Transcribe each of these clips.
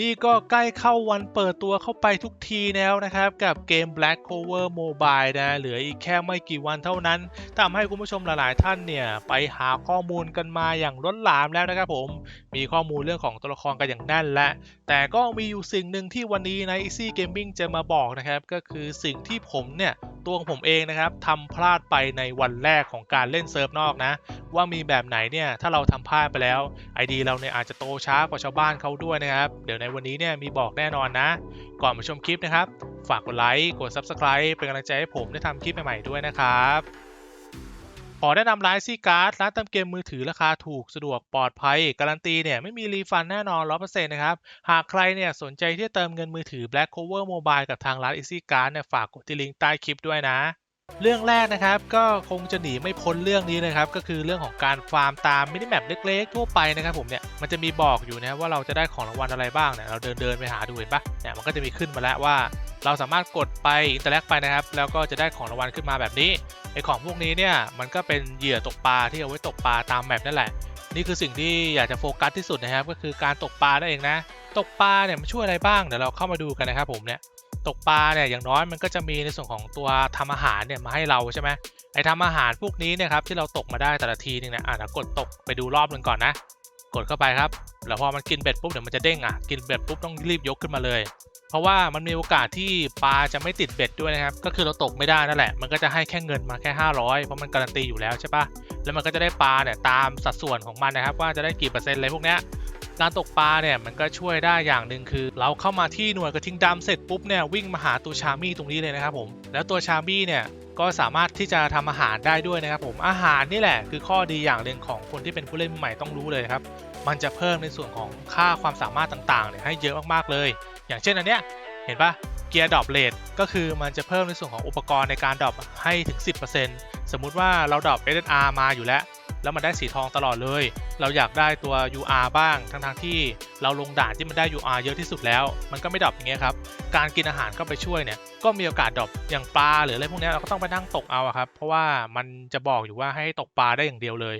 นี่ก็ใกล้เข้าวันเปิดตัวเข้าไปทุกทีแล้วนะครับ กับเกม Black Cover Mobile นะ เหลืออีกแค่ไม่กี่วันเท่านั้นทำให้คุณผู้ชมหลาย ๆ ท่านเนี่ย ไปหาข้อมูลกันมาอย่างล้นหลามแล้วนะครับผม มีข้อมูลเรื่องของตัวละครกันอย่างแน่นและ แต่ก็มีอยู่สิ่งหนึ่งที่วันนี้ใน Easy Gaming จะมาบอกนะครับ ก็คือสิ่งที่ผมเนี่ยตัวของผมเองนะครับทำพลาดไปในวันแรกของการเล่นเซิร์ฟนอกนะ ว่ามีแบบไหนเนี่ยถ้าเราทำพลาดไปแล้ว ID เราเนี่ยอาจจะโตช้ากว่าชาวบ้านเขาด้วยนะครับ เดี๋ยวในวันนี้เนี่ยมีบอกแน่นอนนะ ก่อนมาชมคลิปนะครับ ฝากกดไลค์กด Subscribe เป็นกำลังใจให้ผมได้ทำคลิปใหม่ๆด้วยนะครับ ขอแนะนำร้านซีการ์ดร้านเติมเกมมือถือราคาถูกสะดวกปลอดภัย การันตีเนี่ยไม่มีรีฟันแน่นอน 100%นะครับ หากใครเนี่ยสนใจที่จะเติมเงินมือถือ Black Cover Mobile กับทางร้าน Easy Card เนี่ยฝากกดที่ลิงก์ใต้คลิปด้วยนะ เรื่องแรกนะครับก็คงจะหนีไม่พ้นเรื่องนี้นะครับ ก็คือเรื่องของการฟาร์มตามมินิแมปเล็กๆ ทั่วไปนะครับผมเนี่ยมันจะมีบอกอยู่นะว่าเราจะได้ของรางวัลอะไรบ้างเนี่ยเราเดินเดินๆไปหาดูเห็นปะเนี่ยมันก็จะมีขึ้นมาแล้วว่า เราสามารถกดไปอินเตอร์แลกไปนะครับแล้วก็จะได้ของรางวัลขึ้นมาแบบนี้ ไอของพวกนี้เนี่ยมันก็เป็นเหยื่อตกปลาที่เอาไว้ตกปลาตามแมปนั่นแหละ นี่คือสิ่งที่อยากจะโฟกัสที่สุดนะครับ ก็คือการตกปลานั่นเองนะ ตกปลาเนี่ยมันช่วยอะไรบ้างเดี๋ยวเราเข้ามาดูกันนะครับผมเนี่ยตกปลาเนี่ยอย่างน้อยมันก็จะมีในส่วนของตัวทำอาหารเนี่ยมาให้เราใช่ไหมไอทำอาหารพวกนี้เนี่ยครับที่เราตกมาได้แต่ละทีนึงเนี่ยอะกดตกไปดูรอบหนึ่งก่อนนะ กดเข้าไปครับแล้วพอมันกินเบ็ดปุ๊บเดี๋ยวมันจะเด้งอะกินเบ็ดปุ๊บต้องรีบยกขึ้นมาเลย เพราะว่ามันมีโอกาสที่ปลาจะไม่ติดเบ็ดด้วยนะครับ ก็คือเราตกไม่ได้นั่นแหละ มันก็จะให้แค่เงินมาแค่ 500 เพราะมันการันตีอยู่แล้วใช่ปะแล้วมันก็จะได้ปลาเนี่ยตามสัดส่วนของมันนะครับ ว่าจะได้กี่เปอร์เซ็นต์อะไรพวกเนี้ยการตกปลาเนี่ยมันก็ช่วยได้อย่างหนึ่งคือ เราเข้ามาที่หน่วยกระทิงดำเสร็จปุ๊บเนี่ยวิ่งมาหาตัวชามี่ตรงนี้เลยนะครับผมแล้วตัวชามี่เนี่ย ก็สามารถที่จะทำอาหารได้ด้วยนะครับผมอาหารนี่แหละคือข้อดีอย่างหนึ่งของคนที่เป็นผู้เล่นใหม่ต้องรู้เลยครับ มันจะเพิ่มในส่วนของค่าความสามารถต่างๆเนี่ยให้เยอะมากๆเลย อย่างเช่นอันเนี้ยเห็นปะเกียร์ดรอปเลทก็คือมันจะเพิ่มในส่วนของอุปกรณ์ในการดรอปให้ถึง 10%สมมุติว่าเราดรอป SSR มาอยู่แล้ว แล้วมันได้สีทองตลอดเลย เราอยากได้ตัว UR บ้างทั้งๆที่เราลงด่านที่มันได้ UR เยอะที่สุดแล้ว มันก็ไม่ดรอปอย่างเงี้ยครับ การกินอาหารเข้าไปช่วยเนี่ยก็มีโอกาสดรอปอย่างปลาหรืออะไรพวกนี้เราก็ต้องไปนั่งตกเอาครับ เพราะว่ามันจะบอกอยู่ว่าให้ตกปลาได้อย่างเดียวเลย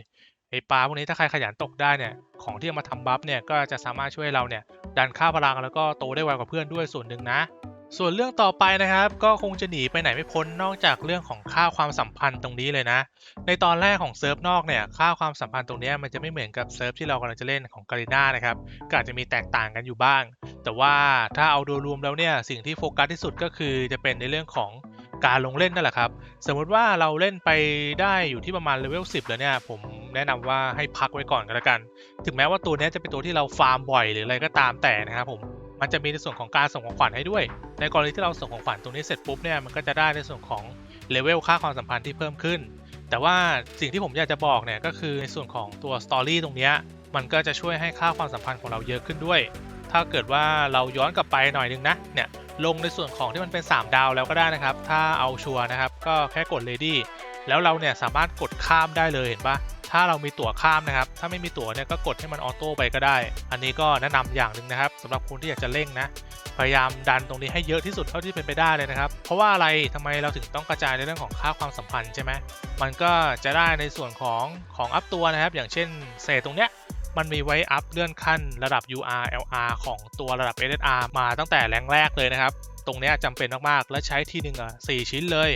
ไอปลาพวกนี้ถ้าใครขยันตกได้เนี่ยของที่มาทำบัฟเนี่ยก็จะสามารถช่วยเราเนี่ยดันค่าพลังแล้วก็โตได้ไวกว่าเพื่อนด้วยส่วนหนึ่งนะ ส่วนเรื่องต่อไปนะครับ ก็คงจะหนีไปไหนไม่พ้นนอกจากเรื่องของค่าความสัมพันธ์ตรงนี้เลยนะ ในตอนแรกของเซิร์ฟนอกเนี่ยค่าความสัมพันธ์ตรงนี้มันจะไม่เหมือนกับเซิร์ฟที่เรากำลังจะเล่นของการีนานะครับก็อาจจะมีแตกต่างกันอยู่บ้าง แต่ว่าถ้าเอาโดยรวมแล้วเนี่ยสิ่งที่โฟกัสที่สุดก็คือจะเป็นในเรื่องของการลงเล่นนั่นแหละครับ สมมุติว่าเราเล่นไปได้อยู่ที่ประมาณเลเวล10 แล้วเนี่ย ผมแนะนำว่าให้พักไว้ก่อนก็แล้วกัน ถึงแม้ว่าตัวนี้จะเป็นตัวที่เราฟาร์มบ่อยหรืออะไรก็ตามแต่นะครับผม มันจะมีในส่วนของการส่งของขวัญให้ด้วย ในกรณีที่เราส่งของขวัญตรงนี้เสร็จปุ๊บเนี่ยมันก็จะได้ในส่วนของเลเวลค่าความสัมพันธ์ที่เพิ่มขึ้น แต่ว่าสิ่งที่ผมอยากจะบอกเนี่ยก็คือในส่วนของตัวสตอรี่ตรงนี้มันก็จะช่วยให้ค่าความสัมพันธ์ของเราเยอะขึ้นด้วย ถ้าเกิดว่าเราย้อนกลับไปหน่อยนึงนะเนี่ยลงในส่วนของที่มันเป็น 3 ดาวแล้วก็ได้นะครับ ถ้าเอาชัวร์นะครับ ก็แค่กด ready แล้วเราเนี่ยสามารถกดข้ามได้เลยเห็นปะ ถ้าเรามีตั๋วข้ามนะครับ ถ้าไม่มีตั๋วเนี่ยก็กดให้มันออโต้ไปก็ได้ อันนี้ก็แนะนำอย่างหนึ่งนะครับสำหรับคนที่อยากจะเร่งนะ พยายามดันตรงนี้ให้เยอะที่สุดเท่าที่เป็นไปได้เลยนะครับ เพราะว่าอะไรทำไมเราถึงต้องกระจายในเรื่องของค่าความสัมพันธ์ใช่ไหมมันก็จะได้ในส่วนของของอัพตัวนะครับ อย่างเช่นเศษตรงเนี้ยมันมีไว้อัพเลื่อนขั้นระดับ UR LR ของตัวระดับ SSR มาตั้งแต่แรงแรกเลยนะครับ ตรงเนี้ยจำเป็นมากๆ และใช้ทีหนึ่งอะ4ชิ้นเลย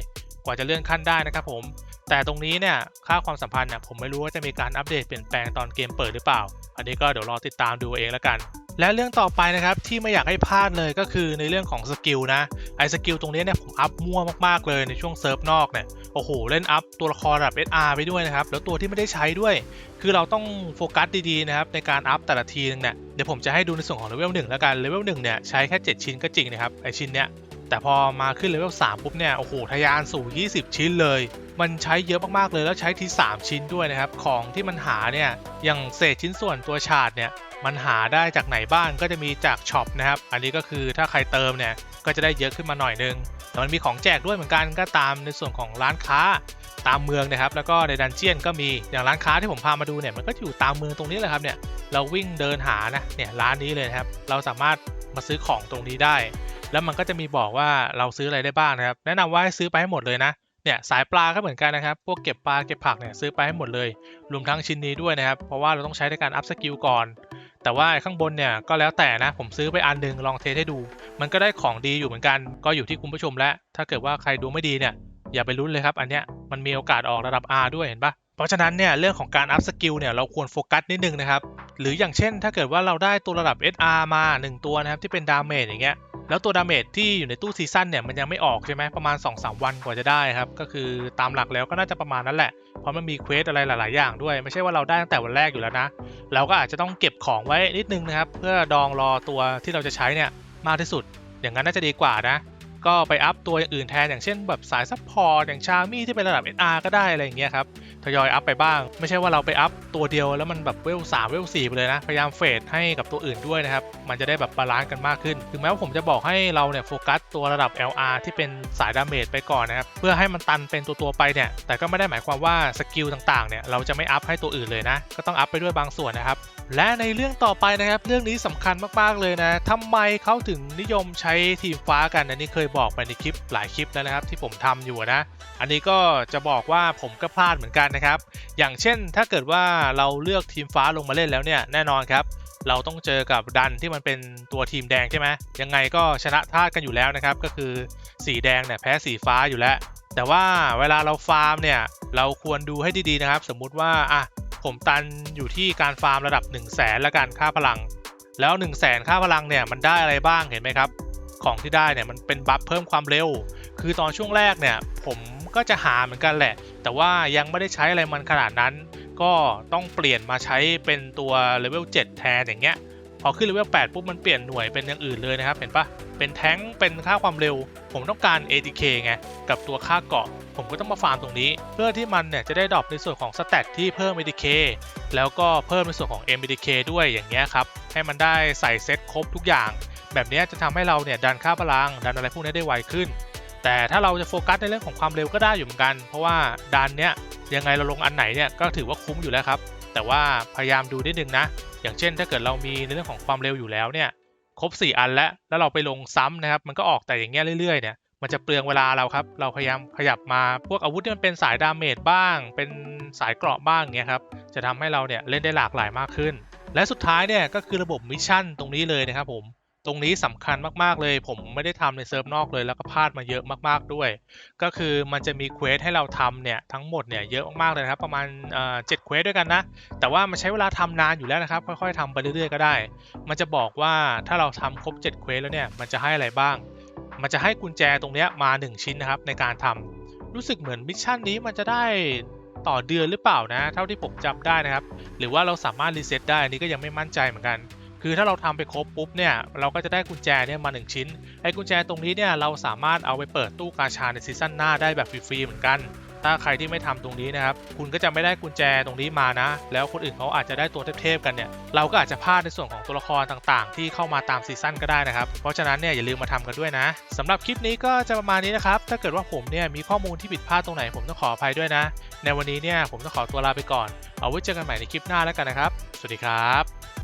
กว่าจะเลื่อนขั้นได้นะครับผม แต่ตรงนี้เนี่ยค่าความสัมพันธ์เนี่ยผมไม่รู้ว่าจะมีการอัปเดตเปลี่ยนแปลงตอนเกมเปิดหรือเปล่า อันนี้ก็เดี๋ยวรอติดตามดูเองแล้วกัน และเรื่องต่อไปนะครับที่ไม่อยากให้พลาดเลยก็คือในเรื่องของสกิลนะไอ้สกิลตรงนี้เนี่ยผมอัพมั่วมากๆเลยในช่วงเซิร์ฟนอกเนี่ยโอ้โหเล่นอัพตัวละครระดับ SR ไปด้วยนะครับแล้วตัวที่ไม่ได้ใช้ด้วย คือเราต้องโฟกัสดีๆนะครับในการอัพแต่ละทีนึงเนี่ยเดี๋ยวผมจะให้ดูในส่วนของเลเวลหนึ่งแล้วกันเลเวลหนึ่งเนี่ยใช้แค่ 7 ชิ้นก็จริงนะครับไอชิ้นเนี้ย แต่พอมาขึ้นเลเวล3ปุ๊บเนี่ยโอ้โหทะยานสู่ 20 ชิ้นเลย มันใช้เยอะมากๆเลยแล้วใช้ที3ชิ้นด้วยนะครับ ของที่มันหาเนี่ยอย่างเศษชิ้นส่วนตัวฉาดเนี่ยมันหาได้จากไหนบ้างก็จะมีจากช็อปนะครับ อันนี้ก็คือถ้าใครเติมเนี่ยก็จะได้เยอะขึ้นมาหน่อยนึงแต่มันมีของแจกด้วยเหมือนกันก็ตามในส่วนของร้านค้าตามเมืองนะครับ แล้วก็ในดันเจียนก็มีอย่างร้านค้าที่ผมพามาดูเนี่ยมันก็อยู่ตามเมืองตรงนี้แหละครับเนี่ยเราวิ่งเดินหานะเนี่ยร้านนี้เลยนะครับ เราสามารถมาซื้อของตรงนี้ได้ แล้วมันก็จะมีบอกว่าเราซื้ออะไรได้บ้างนะครับ แนะนำว่าให้ซื้อไปให้หมดเลยนะเนี่ยสายปลาก็เหมือนกันนะครับ พวกเก็บปลาเก็บผักเนี่ยซื้อไปให้หมดเลย รวมทั้งชิ้นนี้ด้วยนะครับ เพราะว่าเราต้องใช้ในการอัพสกิลก่อน แต่ว่าข้างบนเนี่ยก็แล้วแต่นะ ผมซื้อไปอันหนึงลองเทสให้ดู มันก็ได้ของดีอยู่เหมือนกัน ก็อยู่ที่คุณผู้ชมแล้ว ถ้าเกิดว่าใครดูไม่ดีเนี่ยอย่าไปลุ้นเลยครับ อันเนี้ยมันมีโอกาสออกระดับ R ด้วยเห็นปะเพราะฉะนั้นเนี่ยเรื่องของการอัพสกิลเนี่ยเราควรโฟกัสนิดนึงนะครับ หรืออย่างเช่น ถ้าเกิดว่าเราได้ตัวระดับ SR มา 1 ตัวนะครับที่เป็นดาเมจอย่างเงี้ย แล้วตัวดาเมจที่อยู่ในตู้ซีซั่นเนี่ยมันยังไม่ออกใช่ไหมประมาณ 2-3 วันกว่าจะได้ครับ ก็คือตามหลักแล้วก็น่าจะประมาณนั้นแหละ เพราะมันมีเควสอะไรหลาย ๆ อย่างด้วย ไม่ใช่ว่าเราได้ตั้งแต่วันแรกอยู่แล้วนะ เราก็อาจจะต้องเก็บของไว้นิดนึงนะครับ เพื่อดองรอตัวที่เราจะใช้เนี่ยมากที่สุด อย่างนั้นน่าจะดีกว่านะ ก็ไปอัพตัวอย่างอื่นแทนอย่างเช่นแบบสายซัพพอร์ตอย่างชามี่ที่เป็นระดับ SR ก็ได้อะไรอย่างเงี้ยครับทยอยอัพไปบ้าง ไม่ใช่ว่าเราไปอัพตัวเดียวแล้วมันแบบเวล3เวล4ไปเลยนะ พยายามเฟดให้กับตัวอื่นด้วยนะครับ มันจะได้แบบบาลานซ์กันมากขึ้น ถึงแม้ว่าผมจะบอกให้เราเนี่ยโฟกัสตัวระดับ LR ที่เป็นสายดาเมจไปก่อนนะครับ เพื่อให้มันตันเป็นตัวตัวๆไปเนี่ย แต่ก็ไม่ได้หมายความว่าสกิลต่างๆเนี่ยเราจะไม่อัพให้ตัวอื่นเลยนะ ก็ต้องอัพไปด้วยบางส่วนนะครับ และในเรื่องต่อไปนะครับ เรื่องนี้สำคัญมากๆเลยนะทำไมเขาถึงนิยมใช้ทีมฟ้ากันอันนี้เคยบอกไปในคลิปหลายคลิปแล้วนะครับ ที่ผมทำอยู่นะ อันนี้ก็จะบอกว่าผมก็พลาดเหมือนกันนะครับ อย่างเช่น ถ้าเกิดว่าเราเลือกทีมฟ้าลงมาเล่นแล้วเนี่ยแน่นอนครับ เราต้องเจอกับดันที่มันเป็นตัวทีมแดงใช่ไหมยังไงก็ชนะท่ากันอยู่แล้วนะครับ ก็คือสีแดงเนี่ยแพ้สีฟ้าอยู่แล้ว แต่ว่าเวลาเราฟาร์มเนี่ยเราควรดูให้ดีๆนะครับ สมมุติว่าอะ ผมตันอยู่ที่การฟาร์มระดับ 1 0 0 0 0แสนละกันค่าพลัง แล้ว 1 0 0 0 0แสนค่าพลังเนี่ยมันได้อะไรบ้างเห็นไหมครับ ของที่ได้เนี่ยมันเป็นบัฟเพิ่มความเร็ว คือตอนช่วงแรกเนี่ยผมก็จะหาเหมือนกันแหละ แต่ว่ายังไม่ได้ใช้อะไรมันขนาดนั้น ก็ต้องเปลี่ยนมาใช้เป็นตัวเลเวล7แทนอย่างเงี้ย พอขึ้นเลเวล8ปุ๊บมันเปลี่ยนหน่วยเป็นอย่างอื่นเลยนะครับ เห็นปะเป็นแท้งเป็นค่าความเร็ว ผมต้องการ ATK ไง กับตัวค่าเกาะ ผมก็ต้องมาฟาร์มตรงนี้ เพื่อที่มันเนี่ยจะได้ดรอปในส่วนของสแตทที่เพิ่ม ATK แล้วก็เพิ่มในส่วนของ MBTK ด้วยอย่างเงี้ยครับ ให้มันได้ใส่เซตครบทุกอย่าง แบบเนี้ยจะทำให้เราเนี่ยดันค่าพลัง ดันอะไรพวกนี้ได้ไวขึ้น แต่ถ้าเราจะโฟกัสในเรื่องของความเร็วก็ได้อยู่เหมือนกัน เพราะว่าดันเนี้ยยังไงเราลงอันไหนเนี่ยก็ถือว่าคุ้มอยู่แล้วครับ แต่ว่าพยายามดูนิดนึงนะ อย่างเช่น ถ้าเกิดเรามีในเรื่องของความเร็วอยู่แล้วเนี่ยครบ 4 อันแล้ว แล้วเราไปลงซ้ำนะครับ มันก็ออกแต่อย่างเงี้ยเรื่อยๆเนี่ย มันจะเปลืองเวลาเราครับ เราพยายามขยับมาพวกอาวุธที่มันเป็นสายดาเมจบ้าง เป็นสายเกราะบ้างเงี้ยครับ จะทำให้เราเนี่ยเล่นได้หลากหลายมากขึ้น และสุดท้ายเนี่ยก็คือระบบมิชชั่นตรงนี้เลยนะครับผม ตรงนี้สำคัญมากๆเลย ผมไม่ได้ทำในเซิร์ฟนอกเลยแล้วก็พลาดมาเยอะมากๆด้วย ก็คือมันจะมีเควสให้เราทำเนี่ยทั้งหมดเนี่ยเยอะมากๆเลยครับ ประมาณเจ็ดเควสด้วยกันนะ แต่ว่ามันใช้เวลาทำนานอยู่แล้วนะครับ ค่อยๆทำไปเรื่อยๆก็ได้ มันจะบอกว่าถ้าเราทำครบ7เควสแล้วเนี่ยมันจะให้อะไรบ้าง มันจะให้กุญแจตรงเนี้ยมา 1 ชิ้นนะครับในการทำรู้สึกเหมือนมิชชั่นนี้มันจะได้ต่อเดือนหรือเปล่านะ เท่าที่ผมจำได้นะครับ หรือว่าเราสามารถรีเซ็ตได้อันนี้ก็ยังไม่มั่นใจเหมือนกัน คือถ้าเราทำไปครบปุ๊บเนี่ยเราก็จะได้กุญแจเนี่ยมา 1 ชิ้นไอ้กุญแจตรงนี้เนี่ยเราสามารถเอาไปเปิดตู้กาชาในซีซั่นหน้าได้แบบฟรีๆเหมือนกัน ถ้าใครที่ไม่ทำตรงนี้นะครับคุณก็จะไม่ได้กุญแจตรงนี้มานะ แล้วคนอื่นเขาอาจจะได้ตัวเทพๆกันเนี่ยเราก็อาจจะพลาดในส่วนของตัวละครต่างๆ ที่เข้ามาตามซีซั่นก็ได้นะครับเพราะฉะนั้นเนี่ยอย่าลืมมาทำกันด้วยนะสำหรับคลิปนี้ก็จะประมาณนี้นะครับถ้าเกิดว่าผมเนี่ยมีข้อมูลที่ผิดพลาดตรงไหนผมต้องขออภัยด้วยนะ ในวันนี้เนี่ยผมต้องขอตัวลาไปก่อน เอาไว้เจอกันใหม่ในคลิปหน้าแล้วกันนะครับ สวัสดีครับ